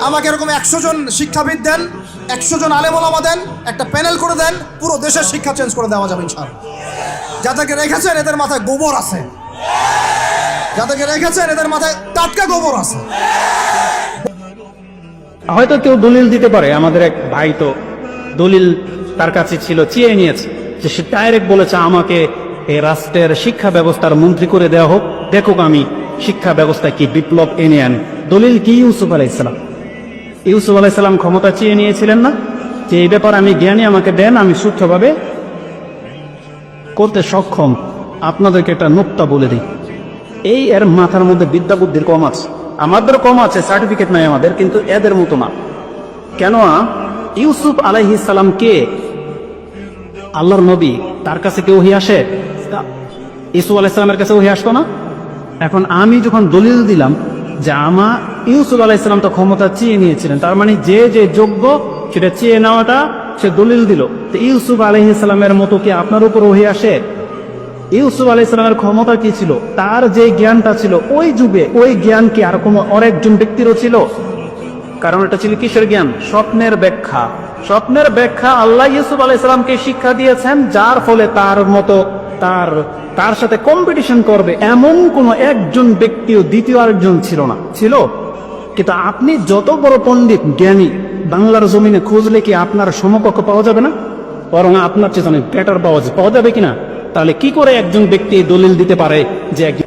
আমাকে এরকম একশো জন শিক্ষাবিদ দেন, একশো জন আলেমলামা দেন, একটা প্যানেল করে দেন, পুরো দেশের শিক্ষা চেঞ্জ করে দেওয়া যাবে ইনশাআল্লাহ। যাদেরকে রেখেছেন, এদের মাথায় গোবর আছে। যাদেরকে রেখেছেন, এদের মাথায় টাটকা গোবর আছে। হয়তো কেউ দলিল দিতে পারে, আমাদের এক ভাই তো দলিল তার কাছে ছিল, চেয়ে নিয়েছে যে সে ডাইরেক্ট বলেছে, আমাকে এই রাষ্ট্রের শিক্ষা ব্যবস্থার মন্ত্রী করে দেওয়া হোক। দেখুক আমি শিক্ষা ব্যবস্থায় কি বিপ্লব এনে আনি। দলিল কি ইউসুফ আলাইসালাম ইউসুফ আলাইসালাম ক্ষমতা চেয়ে নিয়েছিলেন না যে এই ব্যাপার আমি জ্ঞানী, আমাকে দেন, আমি সুষ্ঠুভাবে করতে সক্ষম। আপনাদেরকে একটা নোক্তা বলে দিই। এই এর মাথার মধ্যে বিদ্যা বুদ্ধির কম আছে। আমাদের কম আছে সার্টিফিকেট নাই আমাদের, কিন্তু এদের মতো না। কেন ইউসুফ আলাইহিস সালাম কে? আল্লাহর নবী। তার কাছে কেউ ওহি আসে? ইসুফ আলাইসালামের কাছে ওহি আসতো না? এখন আমি যখন দলিল দিলাম যে আমা ইউসুফ আলাইসালাম তো ক্ষমতা চেয়ে নিয়েছিলেন। তার মানে যে যে যোগ্য, সেটা চেয়ে নেওয়াটা সে দলিল দিল। তো ইউসুফ আলাইহিসালামের মতো কি আপনার উপর ওহি আসে? ইউসুফ আলাই ইসলামের ক্ষমতা কি ছিল? তার যে জ্ঞানটা ছিল, ওই যুগে ওই জ্ঞান কি আর কোনো আরেকজন ব্যক্তিরও ছিল? কারণ এটা ছিল কিসের জ্ঞান? স্বপ্নের ব্যাখ্যা। স্বপ্নের ব্যাখ্যা আল্লাহ ইউসুফ আলাই ইসলামকে শিক্ষা দিয়েছেন, যার ফলে তার মতো তার তার সাথে কম্পিটিশন করবে এমন কোন একজন ব্যক্তিও দ্বিতীয় আরেকজন ছিল না। ছিল? কিন্তু আপনি যত বড় পণ্ডিত, জ্ঞানী, বাংলার জমিনে খুঁজলে কি আপনার সমকক্ষ পাওয়া যাবে না? বরং আপনার চেতনে ব্যাটার পাওয়া পাওয়া যাবে কিনা? তাহলে কি করে একজন ব্যক্তি দলিল দিতে পারে যে